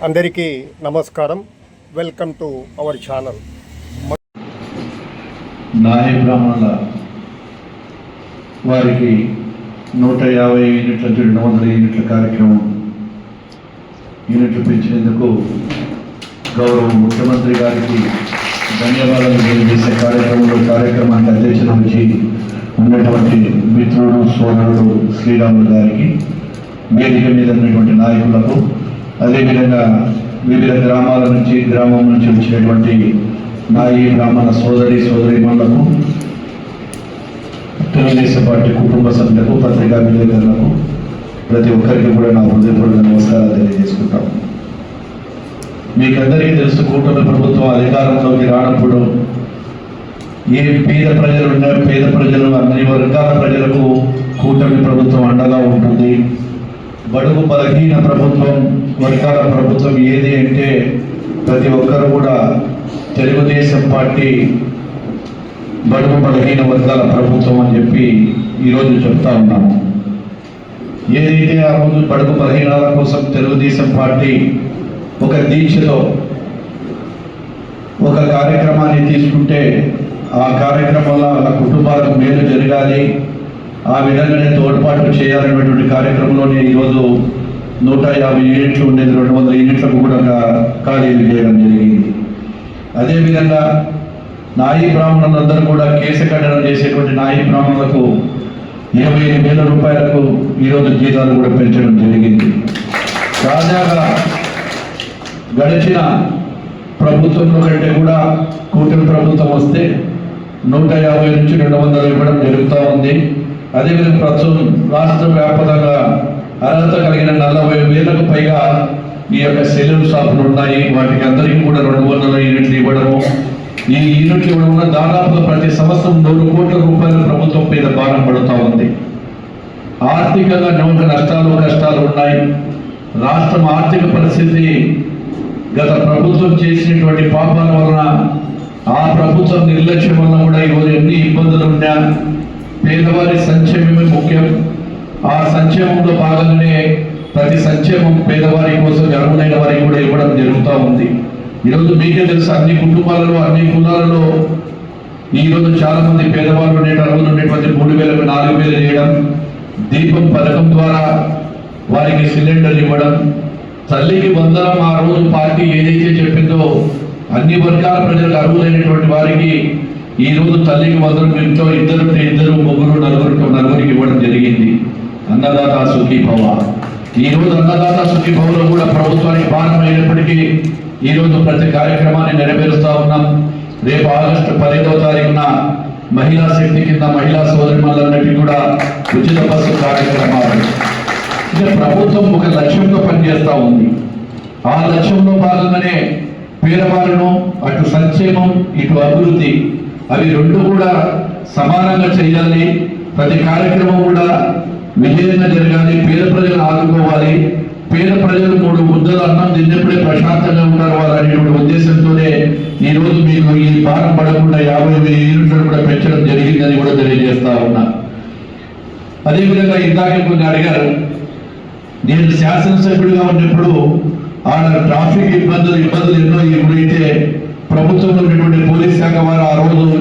అందరికీ నమస్కారం. Welcome to our channel నాయ బ్రాహ్మణుల వారికి నూట యాభై యూనిట్ల నుంచి రెండు వందల యూనిట్ల కార్యక్రమం యూనిట్లు పెంచినందుకు గౌరవ ముఖ్యమంత్రి గారికి ధన్యవాదాలు తెలియజేసే కార్యక్రమంలో కార్యక్రమానికి అధ్యక్షత వచ్చి ఉన్నటువంటి మిత్రుడు సోదరుడు శ్రీరాములు గారికి వేదిక మీద ఉన్నటువంటి నాయకులకు అదేవిధంగా వివిధ గ్రామాల నుంచి గ్రామం నుంచి వచ్చినటువంటి ఈ బ్రాహ్మణ సోదరి సోదరి సోదరిమణులకు తెలుగుదేశం పార్టీ కుటుంబ సభ్యులకు పత్రికా విలేకరులకు ప్రతి ఒక్కరికి కూడా నా హృదయపూర్వక నమస్కారాలు తెలియజేసుకుంటాం. మీకందరికీ తెలుసు కూటమి ప్రభుత్వం అధికారంలోకి రానప్పుడు ఏ పేద ప్రజలు ఉన్నారు పేద ప్రజలు అన్ని వర్గాల ప్రజలకు కూటమి ప్రభుత్వం అండగా ఉంటుంది. బడుగు బలహీన ప్రభుత్వం వర్గాల ప్రభుత్వం ఏది అంటే ప్రతి ఒక్కరు కూడా తెలుగుదేశం పార్టీ బడుగు బలహీన వర్గాల ప్రభుత్వం అని చెప్పి ఈరోజు చెప్తా ఉన్నాము ఏదైతే ఆ రోజు బడుగు బలహీనాల కోసం తెలుగుదేశం పార్టీ ఒక దీక్షతో ఒక కార్యక్రమాన్ని తీసుకుంటే ఆ కార్యక్రమంలో ఆ కుటుంబాలకు మేలు జరగాలి ఆ విధంగానే తోడ్పాటు చేయాలనేటువంటి కార్యక్రమంలో నేను ఈరోజు నూట యాభై యూనిట్లు ఉండేది రెండు వందల యూనిట్లకు కూడా ఖాళీలు చేయడం జరిగింది. అదేవిధంగా నాయి బ్రాహ్మణులందరూ కూడా కేసు ఖండనం చేసేటువంటి నాయి బ్రాహ్మణులకు ఇరవై ఐదు వేల రూపాయలకు ఈరోజు జీతాలు కూడా పెంచడం జరిగింది. తాజాగా గడిచిన ప్రభుత్వంలో కంటే కూడా కూటమి ప్రభుత్వం వస్తే నూట యాభై నుంచి రెండు వందలు ఇవ్వడం జరుగుతూ ఉంది. అదేవిధంగా ప్రస్తుతం రాష్ట్ర వ్యాప్తంగా అర్హత కలిగిన నలభై వేలకు పైగా ఈ యొక్క సెలూన్ షాపులు ఉన్నాయి. వాటికి అందరికీ కూడా రెండు వందల యూనిట్లు ఇవ్వడము. ఈ యూనిట్లు ఇవ్వడం వల్ల దాదాపుగా ప్రతి సంవత్సరం నూరు కోట్ల రూపాయల ప్రభుత్వం మీద భారం పడుతూ ఉంది. ఆర్థికంగా నమ్మక నష్టాలు కష్టాలు ఉన్నాయి. రాష్ట్రం ఆర్థిక పరిస్థితి గత ప్రభుత్వం చేసినటువంటి పాపాల వలన ఆ ప్రభుత్వం నిర్లక్ష్యం వలన కూడా ఈరోజు ఎన్ని ఇబ్బందులు ఉన్నా పేదవారి సంక్షేమ ఆ సంక్షేమంలో భాగంగానే ప్రతి సంక్షేమం పేదవారి కోసం అర్హులైన వారికి కూడా ఇవ్వడం జరుగుతూ ఉంది. ఈరోజు మీకే తెలుసు అన్ని కుటుంబాలలో అన్ని కులాలలో ఈ రోజు చాలా మంది పేదవాళ్ళు ఉండే అర్హులు ఉండేటువంటి మూడు వేలకు నాలుగు వేలు చేయడం దీపం పథకం ద్వారా వారికి సిలిండర్ ఇవ్వడం తల్లికి వందనం ఆ రోజు పార్టీ ఏదైతే చెప్పిందో అన్ని వర్గాల ప్రజలకు అర్హులైనటువంటి వారికి ఈ రోజు తల్లికి వందనం ఇంట్లో ఇద్దరు ఇద్దరు ముగ్గురు నలుగురు నలుగురికి ఇవ్వడం జరిగింది అన్నదాత సుఖీ భవ ఈ రోజు అన్నదాత శుద్ధి భవలో కూడా ప్రభుత్వానికి భాగం అయినప్పటికీ ఈ రోజు ప్రతి కార్యక్రమాన్ని నెరవేరుస్తా ఉన్నాం. రేపు ఆగస్టు పదిహేదవ తారీఖున మహిళా శక్తి కింద మహిళా సోదరిమణులన్నిటికీ కూడా ఉచిత బస్సు కార్యక్రమాలు. ఇది ప్రభుత్వం ఒక లక్ష్యంతో పనిచేస్తూ ఉంది. ఆ లక్ష్యంలో భాగంగానే పేదవాళ్ళను అటు సంక్షేమం ఇటు అభివృద్ధి అవి రెండు కూడా సమానంగా చేయాలి. ప్రతి కార్యక్రమం కూడా విజయంగా జరగాలి పేద ప్రజలు ఆదుకోవాలి. పేద ప్రజలు మూడు ముద్దలు అన్నం తిన్నప్పుడే ప్రశాంతంగా ఉంటారు వాళ్ళు అనేటువంటి ఉద్దేశంతోనే ఈ రోజు మీకు ఈ భారం పడకుండా యాభై వేల యూనిట్లు కూడా పెంచడం జరిగిందని కూడా తెలియజేస్తా ఉన్నా. అదేవిధంగా ఇందాక కొన్ని అడిగారు నేను శాసనసభ్యుడిగా ఉన్నప్పుడు ఆడ ట్రాఫిక్ ఇబ్బందులు ఇబ్బందులు ఎన్నో ఎప్పుడైతే ప్రభుత్వంలో ఉన్నటువంటి పోలీస్ శాఖ వారు ఆ రోజు